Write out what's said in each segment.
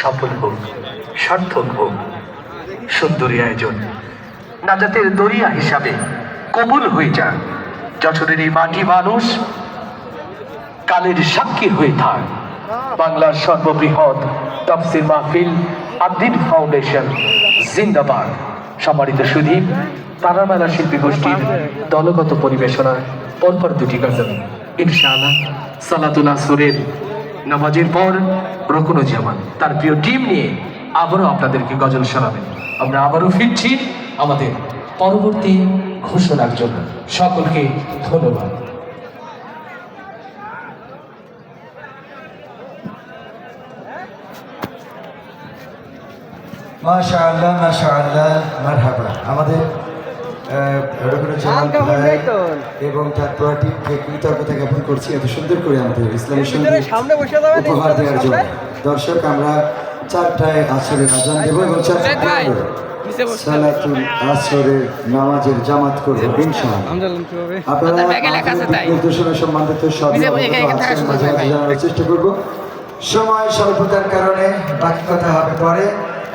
সফল হোক, সার্থক হোক, সুন্দরী আয়োজন। নাজাতের দরিয়া হিসাবে কবুল হয়ে যান যশোরের এই মাটি মানুষ কালের সাক্ষী হয়ে থাক। বাংলার সর্ববৃহৎ তফসির মাহফিল আদ্দিন ফাউন্ডেশন, জিন্দাবাদ। সম্মানিত সুদীপ, তারামেলা শিল্পী গোষ্ঠীর দলগত পরিবেশনা পরপর দুটি গজল। ইনশাআল্লাহ, সালাতুল আসরের নামাজের পর রকুনুজ্জামান, তার প্রিয় টিম নিয়ে আবারও আপনাদেরকে গজল শোনাবেন। আমরা আবারও ফিরছি আমাদের পরবর্তী ঘোষণার জন্য। সকলকে ধন্যবাদ। মাশা আল্লাহ মাশা আল্লাহ মারহাবা আমাদের এবং তার পুরো কৃতজ্ঞতা জ্ঞাপন করছি এত সুন্দর করে আমাদের ইসলামের সঙ্গে সামনে বসে যাবেন উপহার দেওয়ার জন্য। দর্শক আমরা চারটায় আসরের আজান দেবো এবং চারটায় সালাতুল আসরের নামাজের জামাত করব ইনশাআল্লাহ। আপনারা নির্দেশনা সম্বন্ধিত সব চেষ্টা করব। সময় স্বল্পতার কারণে বাকি কথা হবে পরে।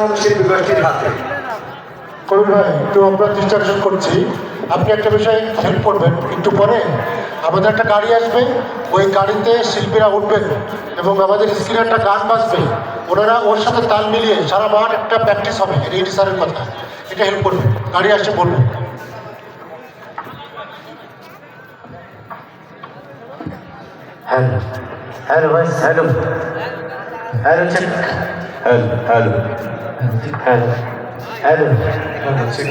সাইমন শিল্পী গোষ্ঠীর হাতে। কবির ভাই একটু আমরা ডিস্ট্রাকশন করছি। আপনি একটা বিষয়ে হেল্প করবেন একটু পরে আমাদের একটা গাড়ি আসবে ওই গাড়িতে শিল্পীরা উঠবেন এবং আমাদের স্ক্রিনে একটা গান বাজবে। ওনারা ওর সাথে তাল মিলিয়ে সারা মাঠ একটা প্র্যাকটিস হবে রেডি স্যারের কথা। এটা হেল্প করবে। গাড়ি আসছে বলবেন হ্যালো হ্যালো ভাই hello hello check hello hello hello hello hello check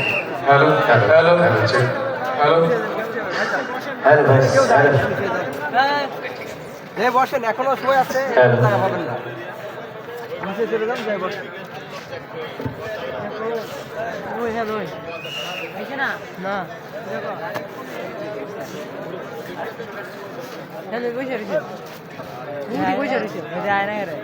hello hello hello check hello hello ভাই হ্যালো এ বসেন এখনও সময় আছে হ্যাঁ। টাকা পাবেন না। নিচে চলে যান যাই বসেন। ওই হ্যাঁ ওই না? না। হ্যালো বসে রয়েছে। বসে রয়েছে। যায় না রে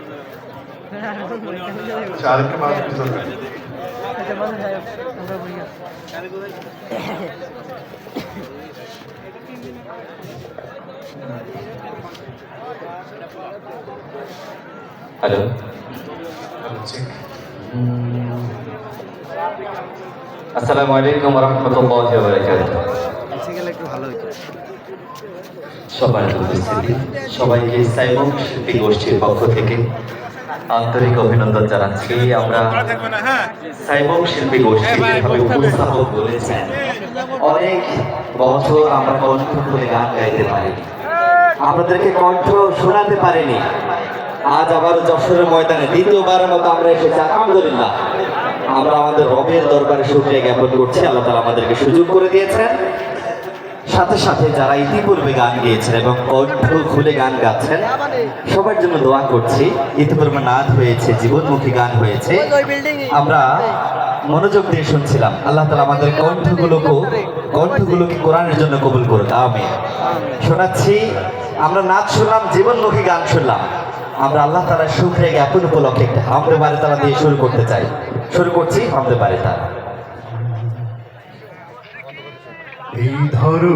হ্যালো। আসসালামু আলাইকুম রহমতুল্লাহ একটু সবাইকে সাইবক শিল্পী গোষ্ঠীর পক্ষ থেকে আন্তরিক অভিনন্দন জানাচ্ছি। আমরা সাইবক শিল্পী গোষ্ঠী যেভাবে উপস্থাপক বলেছেন অনেক বছর আমরা কণ্ঠ খুলে গান গাইতে পারি। আপনাদেরকে কণ্ঠ শোনাতে পারিনি। আজ আবার যশোরের ময়দানে দ্বিতীয়বারের মতো আমরা এসেছি আলহামদুলিল্লাহ। আমরা আমাদের রবের দরবারে শুক্রিয়া জ্ঞাপন করছি। আল্লাহ তালা আমাদেরকে সুযোগ করে দিয়েছেন। সাথে সাথে যারা ইতিপূর্বে গান গেয়েছেন এবং কণ্ঠ খুলে গান গাচ্ছেন সবার জন্য দোয়া করছি। ইতিপূর্বে নাদ হয়েছে জীবনমুখী গান হয়েছে। আমরা মনোযোগ দিয়ে শুনছিলাম। আল্লাহ তালা আমাদের কণ্ঠগুলোকে কণ্ঠগুলোকে কোরআনের জন্য কবুল করুক। আমি শোনাচ্ছি আমরা নাচ শুনলাম জীবনমুখী গান শুনলাম। আমরা আল্লাহ তালার সুখে জ্ঞাপন উপলক্ষে একটা হামদে বাড়ি তালা দিয়ে শুরু করতে চাই। শুরু করছি হামদে বাড়ি তালা। এই ধরো